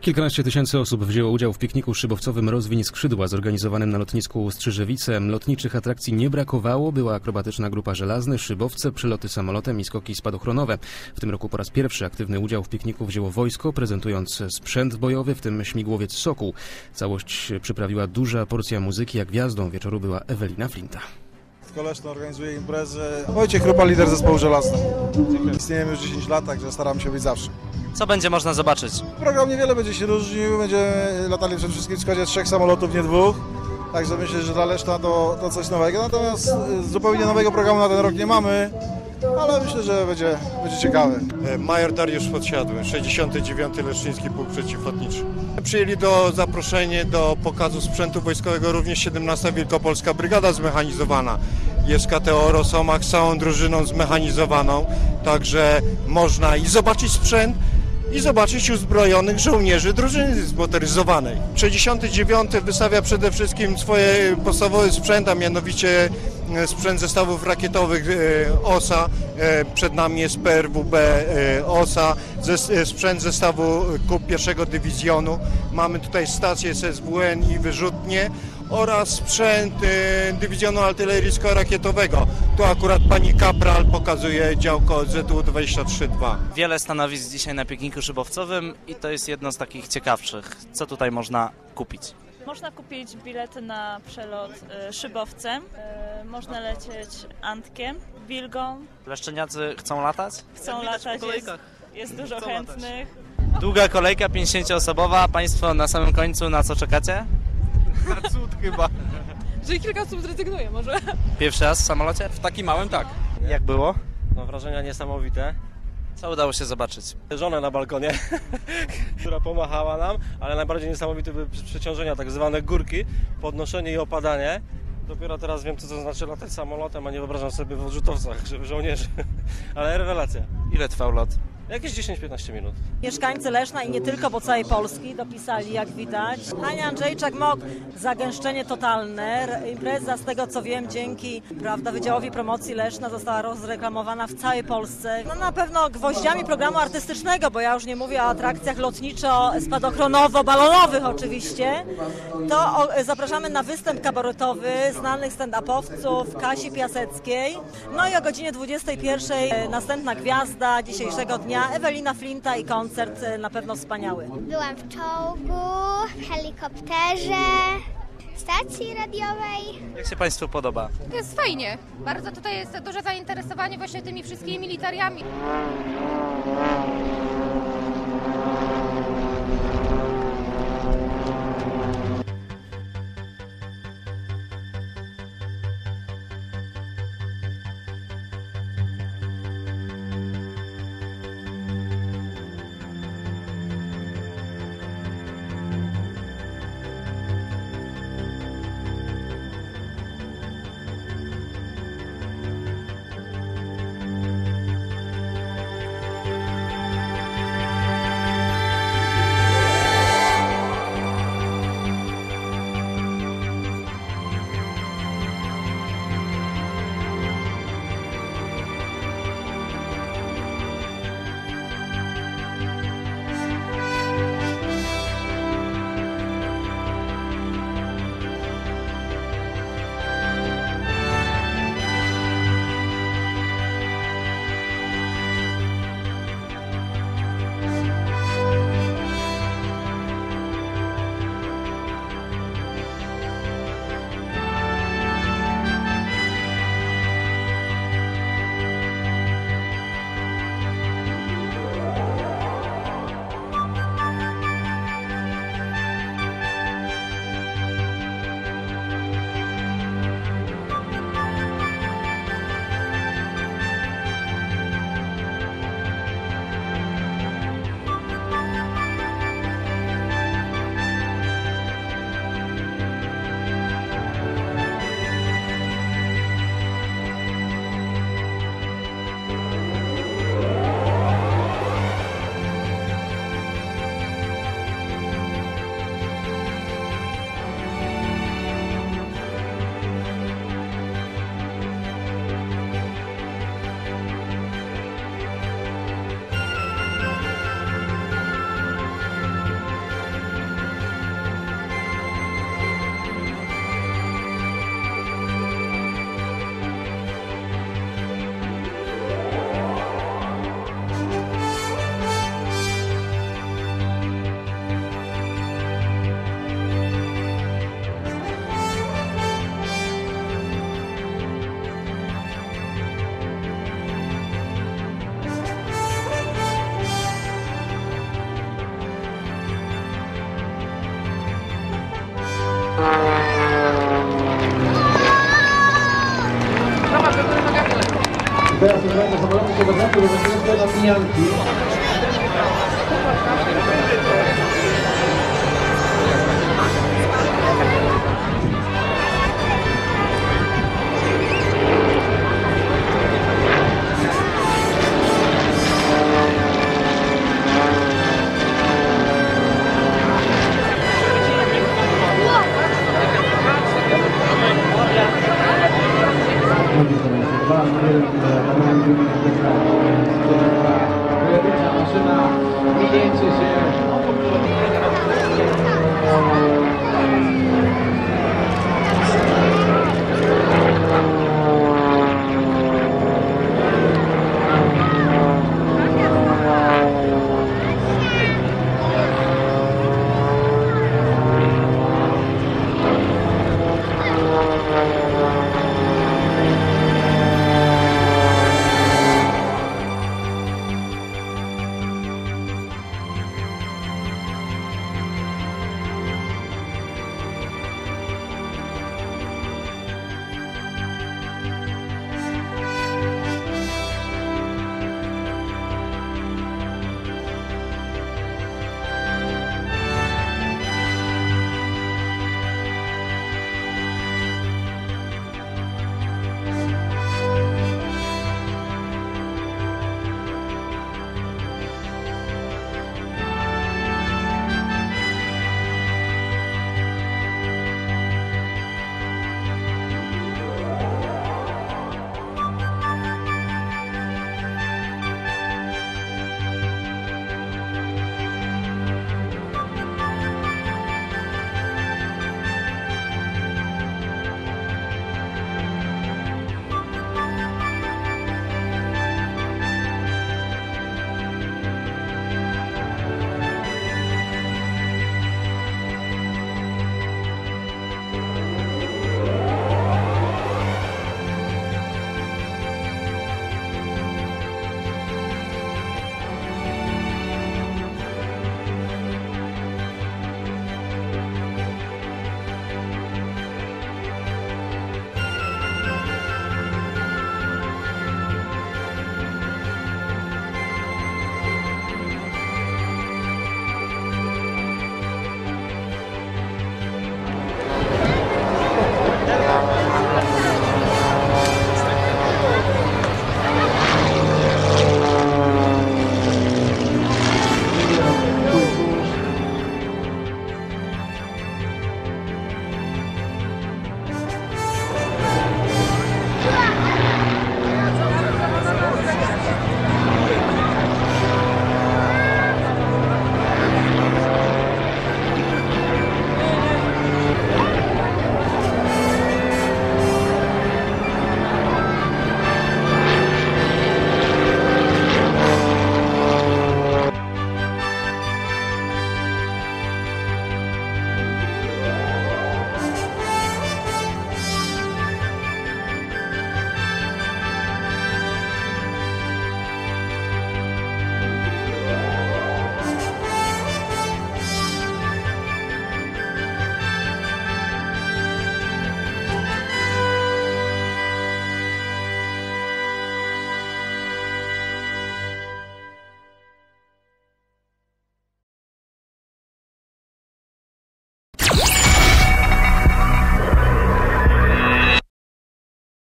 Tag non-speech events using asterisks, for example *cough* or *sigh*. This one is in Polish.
Kilkanaście tysięcy osób wzięło udział w pikniku szybowcowym Rozwiń Skrzydła zorganizowanym na lotnisku Strzyżewice. Lotniczych atrakcji nie brakowało, była akrobatyczna grupa żelazny, szybowce, przeloty samolotem i skoki spadochronowe. W tym roku po raz pierwszy aktywny udział w pikniku wzięło wojsko, prezentując sprzęt bojowy, w tym śmigłowiec Sokół. Całość przyprawiła duża porcja muzyki, a gwiazdą wieczoru była Ewelina Flinta. Koleszno organizuje imprezę. Wojciech Krupa, lider zespołu Żelazny. Istniejemy już 10 lat, także staramy się być zawsze. Co będzie można zobaczyć? Program niewiele będzie się różnił, będziemy latali przede wszystkim w składzie trzech samolotów, nie dwóch. Także myślę, że dla Leszna to, to coś nowego. Natomiast y, zupełnie nowego programu na ten rok nie mamy, ale myślę, że będzie, będzie ciekawy. E, Major Dariusz Podsiadły, 69. Leszczyński Pułk Przeciwlotniczy. Przyjęli do zaproszenie do pokazu sprzętu wojskowego również 17. Wielkopolska Brygada Zmechanizowana. Jest KTO Rosomach z całą drużyną zmechanizowaną, także można i zobaczyć sprzęt, i zobaczyć uzbrojonych żołnierzy drużyny zmotoryzowanej. 69. wystawia przede wszystkim swoje podstawowy sprzęt, a mianowicie e, sprzęt zestawów rakietowych e, OSA. E, Przed nami jest PRWB OSA, sprzęt zestawu KUP pierwszego dywizjonu. Mamy tutaj stację SSWN i wyrzutnie oraz sprzęt e, dywizjonu artyleryjsko-rakietowego. Tu akurat pani Kapral pokazuje działko ZU-23-2. Wiele stanowisk dzisiaj na pikniku szybowcowym i to jest jedno z takich ciekawszych. Co tutaj można kupić? Można kupić bilety na przelot y, szybowcem, y, można lecieć Antkiem, Wilgą, Leszczeniacy chcą latać? chcą latać, jest, jest dużo chętnych. Długa kolejka 50-osobowa. Państwo na samym końcu na co czekacie? Czyli kilka osób zrezygnuje może. Pierwszy raz w samolocie? W takim małym tak. Jak było? No wrażenia niesamowite. Co udało się zobaczyć? Żonę na balkonie, *laughs* która pomachała nam, ale najbardziej niesamowite były przeciążenia, tak zwane górki, podnoszenie i opadanie. Dopiero teraz wiem, co to znaczy latać samolotem, a nie wyobrażam sobie w odrzutowcach, żołnierzy. *laughs* Ale rewelacja. Ile trwał lot? Jakieś 10-15 minut. Mieszkańcy Leszna i nie tylko, bo całej Polski dopisali, jak widać. Ania Andrzejczak MOK, zagęszczenie totalne. Impreza, z tego co wiem, dzięki prawda, Wydziałowi Promocji Leszna została rozreklamowana w całej Polsce. No na pewno gwoździami programu artystycznego, bo ja już nie mówię o atrakcjach lotniczo-spadochronowo-balonowych oczywiście. To zapraszamy na występ kabaretowy znanych stand-upowców Kasi Piaseckiej. No i o godzinie 21 e, następna gwiazda dzisiejszego dnia, Ewelina Flinta i koncert e, na pewno wspaniały. Byłam w czołgu, w helikopterze, stacji radiowej. Jak się Państwu podoba? Jest fajnie. Bardzo tutaj jest duże zainteresowanie właśnie tymi wszystkimi militariami. Teraz uważajcie, samoloty się do zamku, do na mijanki.